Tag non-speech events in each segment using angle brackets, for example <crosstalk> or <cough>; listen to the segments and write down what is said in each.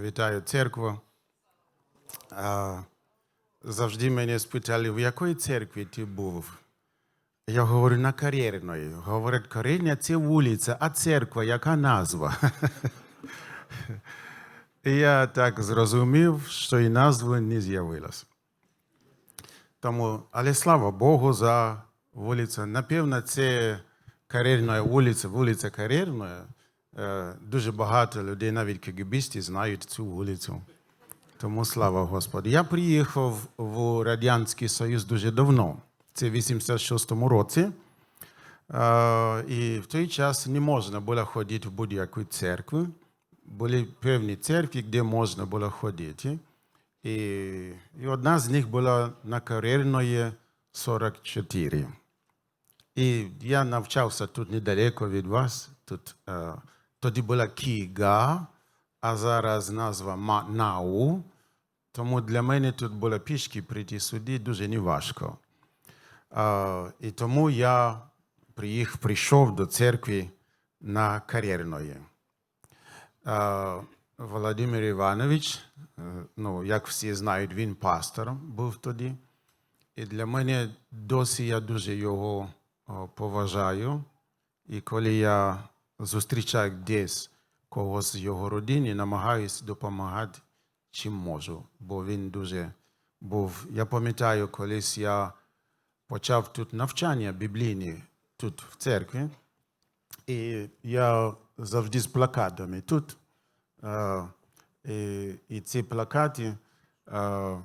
Вітаю церкву. Завжди мене спитали, в якої церкві ти був? Я говорю, на кар'єрної. Говорять, кар'єрня це вулиця, а церква, яка назва? <laughs> Я так зрозумів, що і назви не з'явилось. Тому, але слава Богу, за вулицю. Напевно, це кар'єрна вулиця, вулиця кар'єрна. Е, Дуже багато людей, навіть кгбісти, знають цю вулицю. Тому слава Господу. Я приїхав в Радянський Союз дуже давно. Це в 86-му році. Е, І в той час не можна було ходити в будь-яку церкву. Були певні церкви, де можна було ходити. І, і одна з них була на кар'єрної 44. І я навчався тут недалеко від вас. Тут, е, тоді була Кіга, а зараз назва Нау. Тому для мене тут було пішки прийти сюди дуже неважко. Е, і тому я приїхав, прийшов до церкви на кар'єрної. Володимир Іванович, е, ну, як всі знають, він пастором був тоді. І для мене досі я дуже його поважаю. І коли я зустрічаю десь когось з його родини, намагаюся допомагати, чим можу. Бо він дуже був. Я пам'ятаю, колись я почав тут навчання біблійне тут в церкві. І я завжди з плакатами тут. Е, І, і ці плакати е,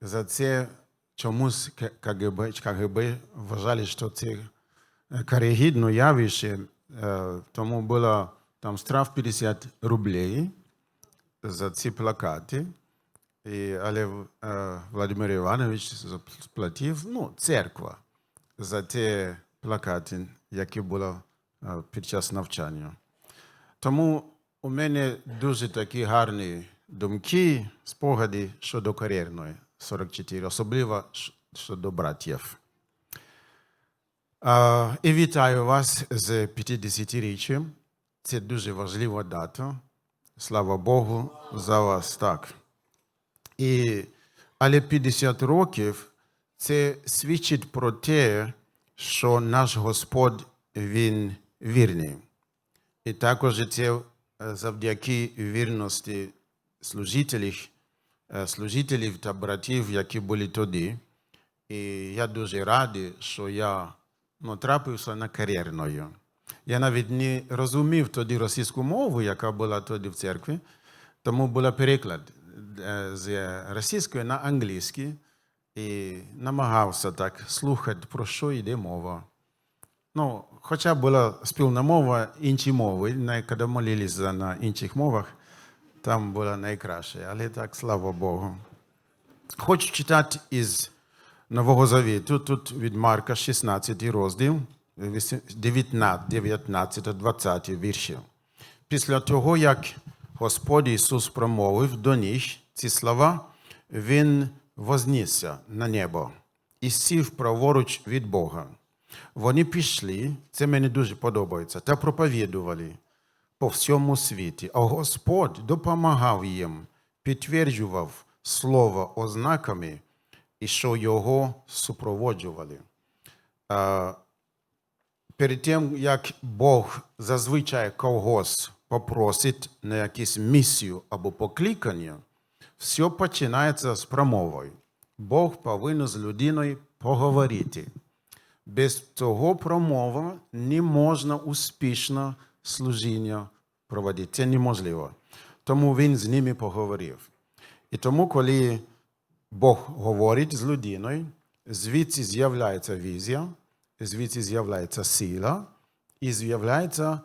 за це чомусь КГБ, КГБ вважали, що це карігідне явище, тому було там штраф 50 рублей за ці плакати. І, але е, Владимир Іванович сплатив, ну, церква за ті плакати, які були е, під час навчання. Тому у мене дуже такі гарні думки, спогади щодо кар'єрної 44, особливо щодо братів. І вітаю вас з 50-річчям. Це дуже важлива дата. Слава Богу за вас так. І, але 50 років це свідчить про те, що наш Господь Він вірний. І також це е, завдяки вірності служителів, е, служителів та братів, які були тоді. І я дуже радий, що я ну, трапився на кар'єрною. Я навіть не розумів тоді російську мову, яка була тоді в церкві, тому був переклад е, з російської на англійський і намагався так слухати, про що йде мова. Ну, хоча була спільна мова, інші мови, коли молилися на інших мовах, там було найкраще. Але так, слава Богу. Хочу читати із Нового Завіту, тут від Марка 16 розділ, 19, 19, 20 вірші. Після того, як Господь Ісус промовив до них ці слова, Він вознісся на небо і сів праворуч від Бога. Вони пішли, це мені дуже подобається, та проповідували по всьому світі. А Господь допомагав їм, підтверджував слово ознаками, і що його супроводжували. Перед тим, як Бог зазвичай когось попросить на якусь місію або покликання, все починається з промовою. Бог повинен з людиною поговорити. Без цього промови не можна успішно служіння проводити. Це неможливо. Тому він з ними поговорив. І тому, коли Бог говорить з людиною, звідси з'являється візія, звідси з'являється сила і з'являється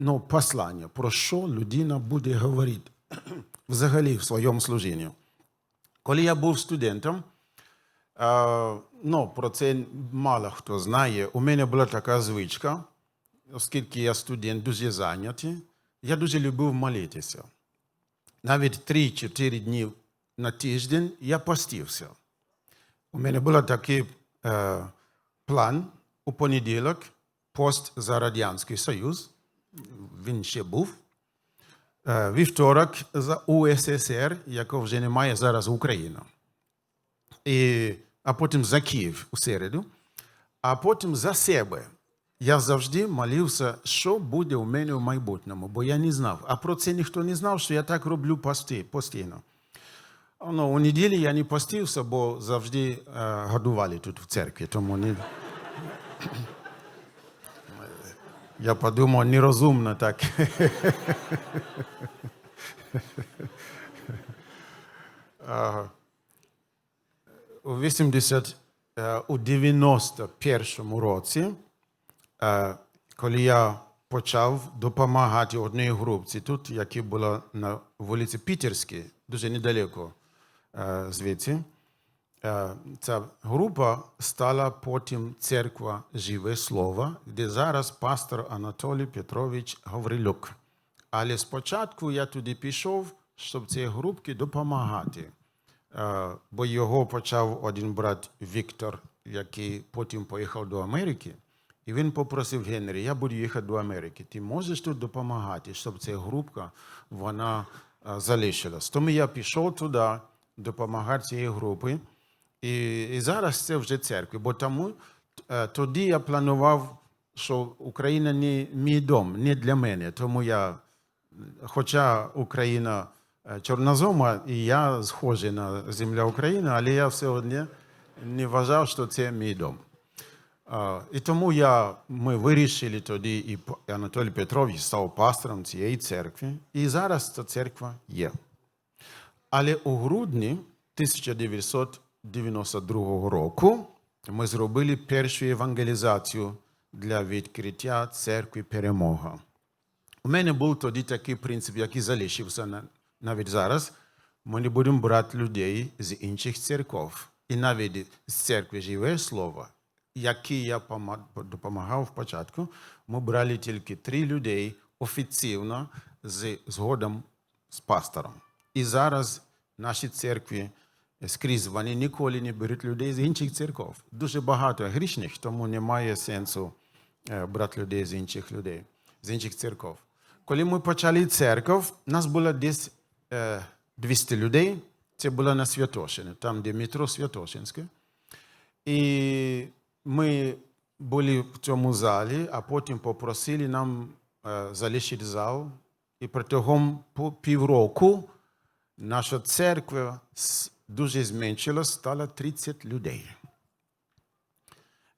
ну, послання, про що людина буде говорити <clears throat> взагалі в своєму служінні. Коли я був студентом, е, ну, про це мало хто знає. У мене була така звичка, оскільки я студент дуже зайнятий, я дуже любив молитися. Навіть 3-4 дні на тиждень я постився. У мене був такий е, план у понеділок, пост за Радянський Союз. Він ще був. е, вівторок за УССР, якого вже немає зараз Україна. І, а потім за Київ у середу, а потім за себе. Я завжди молився, що буде у мене в майбутньому, бо я не знав. А про це ніхто не знав, що я так роблю пости- постійно. Ну, у неділі я не постився, бо завжди е, годували тут в церкві, тому не. Я подумав, нерозумно так. У 80, е, у 91 році, е, коли я почав допомагати одній групці тут, яка була на вулиці Пітерській, дуже недалеко звідси, Е, Ця група стала потім церква Живе Слово, де зараз пастор Анатолій Петрович Гаврилюк. Але спочатку я туди пішов, щоб цій групці допомагати. Е, Бо його почав один брат Віктор, який потім поїхав до Америки. І він попросив Генрі, я буду їхати до Америки. Ти можеш тут допомагати, щоб ця групка вона е, залишилась. Тому я пішов туди допомагати цій групі. І, і зараз це вже церква. Бо тому е, тоді я планував, що Україна не мій дом, не для мене. Тому я, хоча Україна е, чорнозома, і я схожий на земля України, але я все одно не вважав, що це мій дом. І тому я, ми вирішили тоді, і Анатолій Петрович став пастором цієї церкви, і зараз ця церква є. Але у грудні 1992 року ми зробили першу евангелізацію для відкриття церкви Перемога. У мене був тоді такий принцип, який залишився навіть зараз. Ми не будемо брати людей з інших церков. І навіть з церкви живе слово, який я пома- допомагав спочатку, ми брали тільки три людей офіційно з згодом з пастором. І зараз наші церкви скрізь вони ніколи не беруть людей з інших церков. Дуже багато грішних, тому немає сенсу е, брати людей з інших людей, з інших церков. Коли ми почали церков, нас було десь е, 200 людей. Це було на Святошині, там, де метро Святошинське. І ми були в цьому залі, а потім попросили нам е, залишити зал. І протягом півроку наша церква дуже зменшилась, стало 30 людей.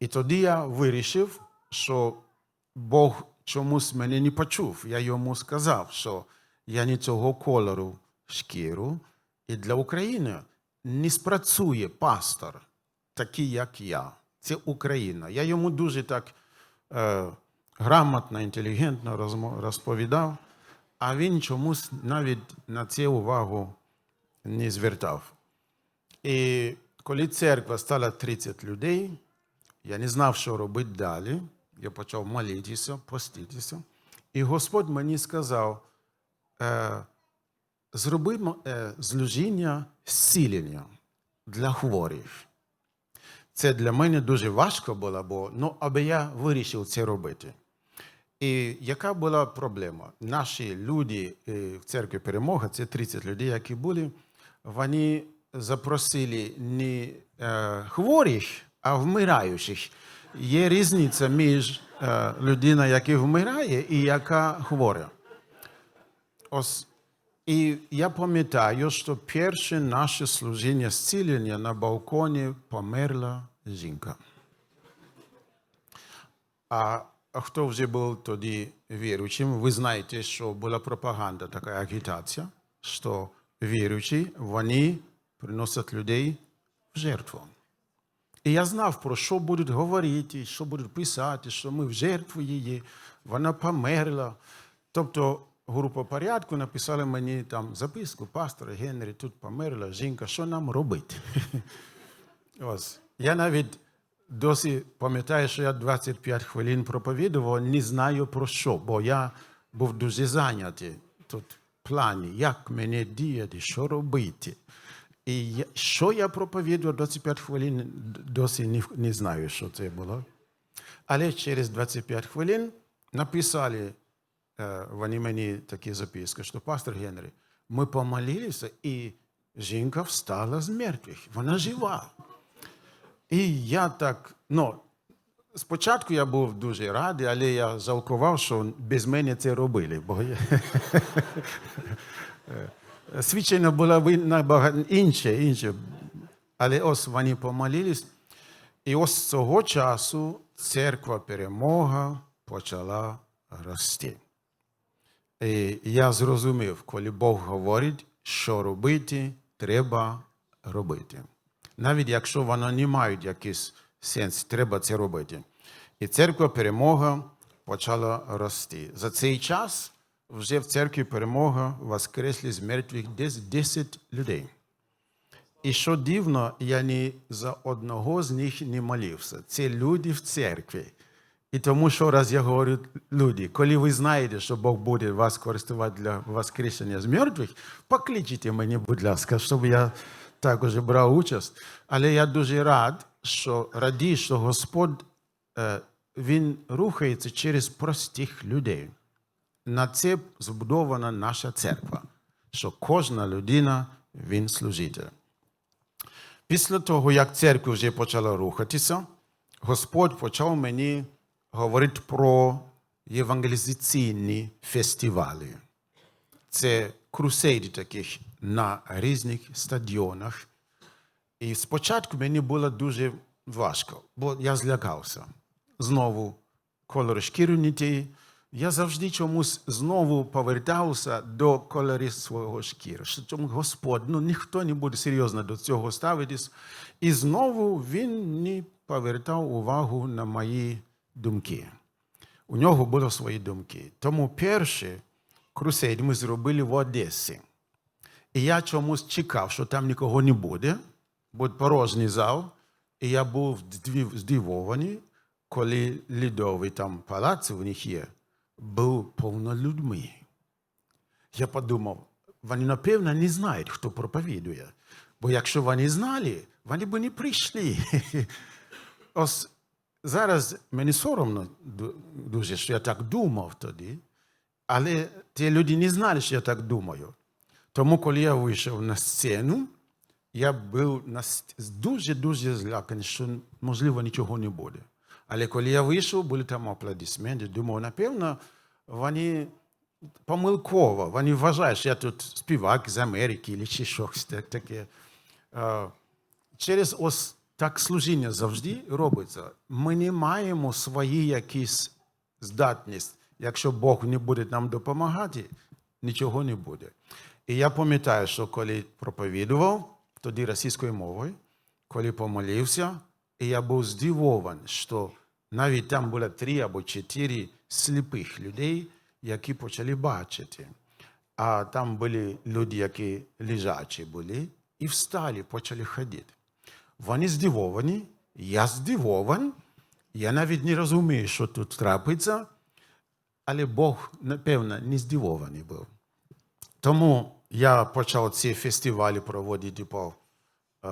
І тоді я вирішив, що Бог чомусь мене не почув. Я йому сказав, що я не цього кольору шкіру, і для України не спрацює пастор, такий, як я. Це Україна. Я йому дуже так е, грамотно, інтелігентно розповідав, а він чомусь навіть на це увагу не звертав. І коли церква стала 30 людей, я не знав, що робити далі. Я почав молитися, поститися. І Господь мені сказав: е, зроби мо- е, служіння зцілення для хворих. Це для мене дуже важко було, бо ну, аби я вирішив це робити. І яка була проблема? Наші люди е, в церкві Перемога, це 30 людей, які були, вони запросили не е, хворих, а вмираючих. Є різниця між е, людиною, яка вмирає, і яка хвора. Ось, і я пам'ятаю, що перше наше служіння зцілення на балконі померла жінка. А хто вже був тоді віруючим, ви знаєте, що була пропаганда, така агітація, що віруючі, вони приносять людей в жертву. І я знав, про що будуть говорити, що будуть писати, що ми в жертву її, вона померла. Тобто група порядку написала мені там записку, пастора Генрі, тут померла жінка, що нам робити? <laughs> Ось. Я навіть досі пам'ятаю, що я 25 хвилин проповідував, не знаю про що, бо я був дуже зайнятий тут в плані, як мені діяти, що робити. І я, що я проповідував 25 хвилин, досі не, не знаю, що це було. Але через 25 хвилин написали е, вони мені такі записки, що пастор Генрі, ми помолилися, і жінка встала з мертвих. Вона жива. І я так, ну, спочатку я був дуже радий, але я жалкував, що без мене це робили. Бо я... <laughs> свідчення було набагато інше, інше. Але ось вони помолились, і ось з цього часу церква перемога почала рости. І я зрозумів, коли Бог говорить, що робити, треба робити. Навіть якщо воно не має якийсь сенс, треба це робити. І церква перемога почала рости. За цей час вже в церкві перемога воскресли з мертвих десь 10 людей. І що дивно, я ні за одного з них не молився. Це люди в церкві. І тому, що раз я говорю, люди, коли ви знаєте, що Бог буде вас користувати для воскресення з мертвих, покличте мені, будь ласка, щоб я також брав участь. Але я дуже рад, що радію, що Господь е, Він рухається через простих людей. На це збудована наша церква, що кожна людина він служитель. Після того, як церква вже почала рухатися, Господь почав мені говорити про євангелізаційні фестивалі. Це крусейди таких на різних стадіонах. І спочатку мені було дуже важко, бо я злякався. Знову кольор шкіри не ті. Я завжди чомусь знову повертався до кольорів свого шкіри. Чому Господь, ну ніхто не буде серйозно до цього ставитись. І знову він не повертав увагу на мої думки. У нього були свої думки. Тому перший крусейд ми зробили в Одесі. І я чомусь чекав, що там нікого не буде, буде порожній зал. І я був здив- здивований, коли лідовий там палац у них є, був повно людьми. Я подумав, вони, напевно, не знають, хто проповідує. Бо якщо вони знали, вони б не прийшли. <laughs> Ось зараз мені соромно дуже, що я так думав тоді, але ті люди не знали, що я так думаю. Тому, коли я вийшов на сцену, я був дуже-дуже зляканий, що, можливо, нічого не буде. Але коли я вийшов, були там аплодисменти, думав, напевно, вони помилково, вони вважають, що я тут співак з Америки чи щось таке. Через ось так служіння завжди робиться. Ми не маємо свої якісь здатність. Якщо Бог не буде нам допомагати, нічого не буде. І я пам'ятаю, що коли проповідував, тоді російською мовою, коли помолився, і я був здивований, що навіть там було три або чотири сліпих людей, які почали бачити. А там були люди, які лежачі були, і встали, почали ходити. Вони здивовані, я здивований, я навіть не розумію, що тут трапиться, але Бог, напевно, не здивований був. Тому я почав ці фестивалі проводити по е,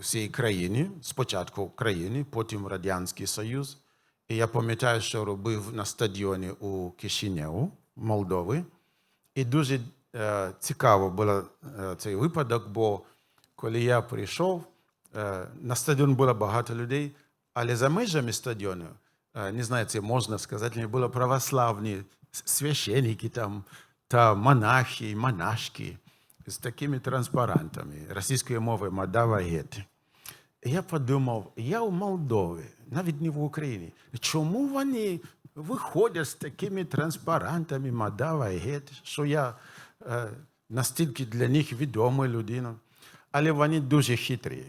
всій країні, спочатку в країні, потім Радянський Союз. І я пам'ятаю, що робив на стадіоні у Кишиневу, Молдови. І дуже е, цікаво був е, цей випадок, бо коли я прийшов, е, на стадіон було багато людей, але за межами стадіону, е, не знаю, це можна сказати, не було православні священники там, та монахи, і монашки з такими транспарантами російською мовою Мадава гет. Я подумав, я у Молдові, навіть не в Україні. Чому вони виходять з такими транспарантами Мадава гет, що я е, настільки для них відома людина. Але вони дуже хитрі,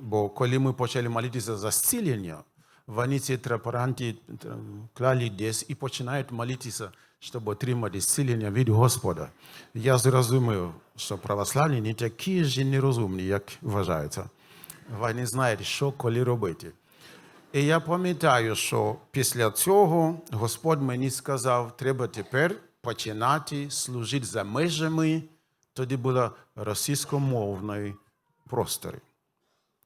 бо коли ми почали молитися за зцілення, вони ці транспаранти е, клали десь і починають молитися, щоб отримати зцілення від Господа. Я зрозумів, що православні не такі ж нерозумні, як вважаються. Вони знають, що коли робити. І я пам'ятаю, що після цього Господь мені сказав, треба тепер починати служити за межами, тоді було російськомовної простори.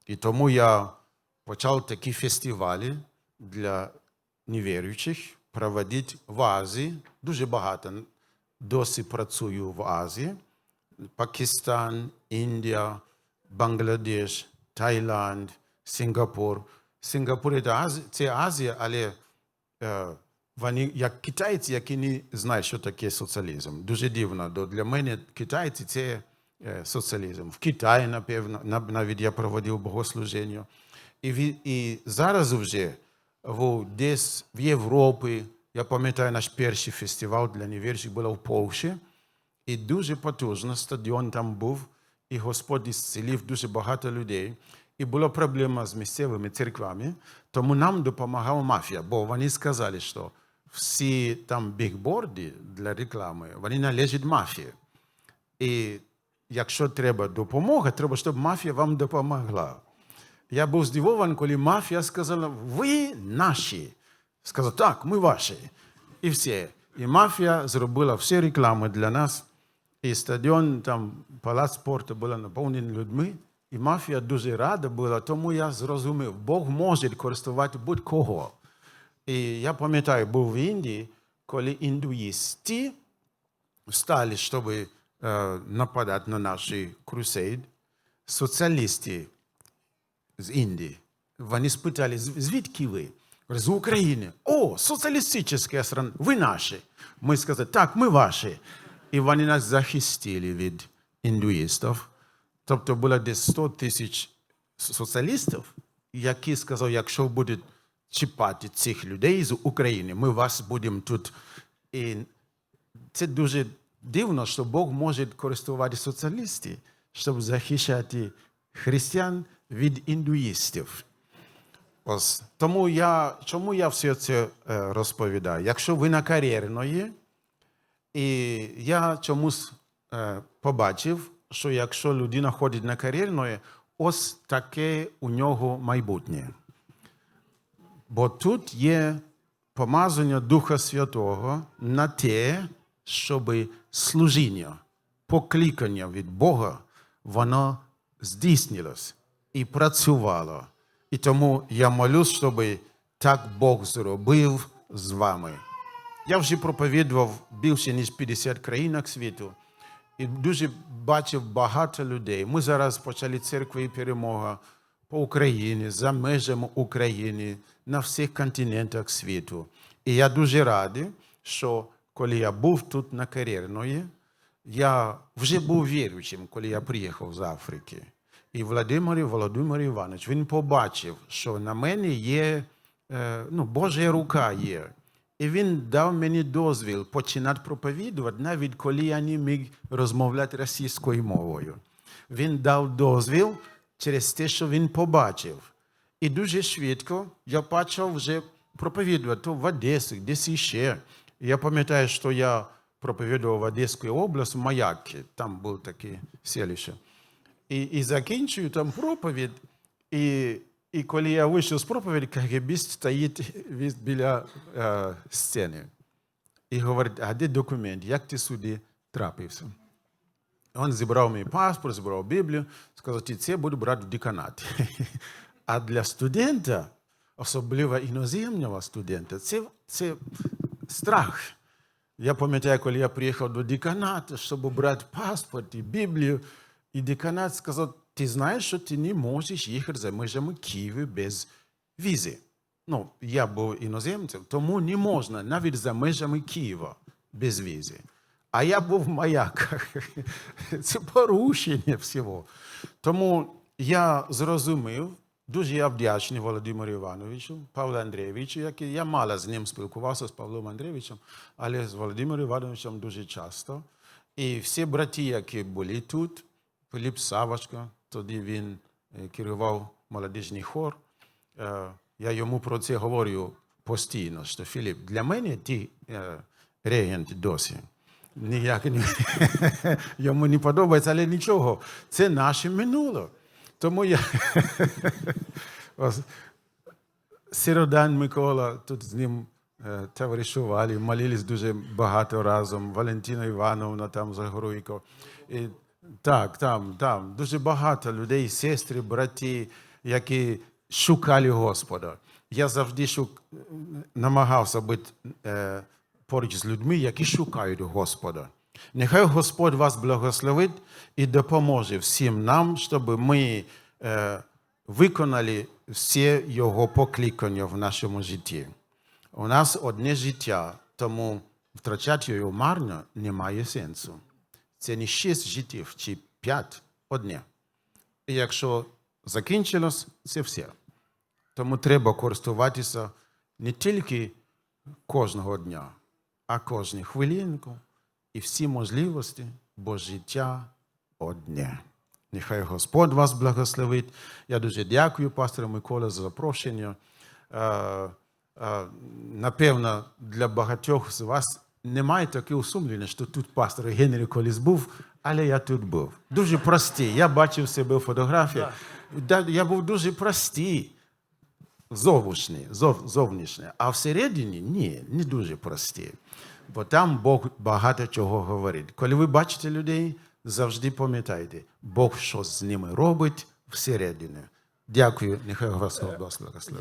І тому я почав такі фестивалі для невіруючих проводити в Азії. Дуже багато досі працюю в Азії. Пакистан, Індія, Бангладеш, Таїланд, Сінгапур. Сінгапур це Азія, Азія, але е, вони як китайці, які не знають, що таке соціалізм. Дуже дивно. Для мене китайці це е, соціалізм. В Китаї, напевно, нав- навіть я проводив богослужіння. І, і зараз вже десь в Європі, я пам'ятаю наш перший фестиваль для невірчих було в Польщі. І дуже потужно стадіон там був, і Господь зцілив дуже багато людей. І була проблема з місцевими церквами, тому нам допомагала мафія, бо вони сказали, що всі там бігборди для реклами, вони належать мафії. І якщо треба допомога, треба, щоб мафія вам допомогла. Я був здивований, коли мафія сказала, ви наші. Сказав, так, ми ваші. І все. І мафія зробила всі реклами для нас. І стадіон, там палац спорту був наповнений людьми. І мафія дуже рада була, тому я зрозумів, Бог може користувати будь-кого. І я пам'ятаю, був в Індії, коли індуїсти встали, щоб е, нападати на наші крусейд, соціалісти з Індії. Вони спитали, звідки ви? З України. О, соціалістична страна, ви наші. Ми сказали, так, ми ваші. І вони нас захистили від індуїстів. Тобто було десь 100 тисяч соціалістів, які сказали, якщо будуть чіпати цих людей з України, ми вас будемо тут. І це дуже дивно, що Бог може користувати соціалістів, щоб захищати християн від індуїстів. Ось. Тому я, чому я все це е, розповідаю? Якщо ви на кар'єрної, і я чомусь е, побачив, що якщо людина ходить на кар'єрної, ось таке у нього майбутнє. Бо тут є помазання Духа Святого на те, щоб служіння, покликання від Бога, воно здійснилось і працювало. І тому я молюсь, щоб так Бог зробив з вами. Я вже проповідував більше ніж 50 країнах світу і дуже бачив багато людей. Ми зараз почали церкви і перемога по Україні, за межами України, на всіх континентах світу. І я дуже радий, що коли я був тут на кар'єрної, я вже був віруючим, коли я приїхав з Африки. І Володимир Володимир Іванович, він побачив, що на мене є, е, ну, Божа рука є. І він дав мені дозвіл починати проповідувати, навіть коли я не міг розмовляти російською мовою. Він дав дозвіл через те, що він побачив. І дуже швидко я почав вже проповідувати в Одесі, десь іще. Я пам'ятаю, що я проповідував в Одеській області, в Маякці, там було таке селище. І, і закінчую там проповідь. І, і коли я вийшов з проповіді, КГБіст стоїть біля е, сцени. І говорить, а де документ, як ти сюди трапився? Він зібрав мій паспорт, зібрав Біблію, сказав, ти це буду брати в деканат. <laughs> А для студента, особливо іноземного студента, це, це страх. Я пам'ятаю, коли я приїхав до деканату, щоб брати паспорт і Біблію, і деканат сказав, ти знаєш, що ти не можеш їхати за межами Києва без візи. Ну, я був іноземцем, тому не можна навіть за межами Києва без візи. А я був в маяках. <laughs> Це порушення всього. Тому я зрозумів, дуже я вдячний Володимиру Івановичу, Павлу Андрійовичу, який я мало з ним спілкувався з Павлом Андрійовичем, але з Володимиром Івановичем дуже часто. І всі брати, які були тут, Филіп Савочка, тоді він е, керував молодіжний хор. Е, Я йому про це говорю постійно, що Філіп, для мене ти е, регент досі. Ніяк не <laughs> йому не подобається, але нічого. Це наше минуле. Тому я <laughs> Сиродан Микола тут з ним товаришували, молились дуже багато разом. Валентина Івановна там Загоруйко. І, так, там, там дуже багато людей, сестри, брати, які шукали Господа. я завжди шук... намагався бути е, поруч з людьми, які шукають Господа. Нехай Господь вас благословить і допоможе всім нам, щоб ми е, виконали всі Його покликання в нашому житті. У нас одне життя, тому втрачати його марно немає сенсу. Це не шість життів чи п'ять одне. І якщо закінчилось, це все. Тому треба користуватися не тільки кожного дня, а кожну хвилинку і всі можливості, бо життя одне. Нехай Господь вас благословить. Я дуже дякую, пастору Микола, за запрошення. Е, е, Напевно, для багатьох з вас немає такого сумніву, що тут пастор Генрі колись був, але я тут був. Дуже простий. Я бачив себе в фотографії. Я був дуже простий зовнішні, зов, зовнішні, а всередині ні, не дуже прості. Бо там Бог багато чого говорить. Коли ви бачите людей, завжди пам'ятайте, Бог щось з ними робить всередині. Дякую, нехай вас благословить.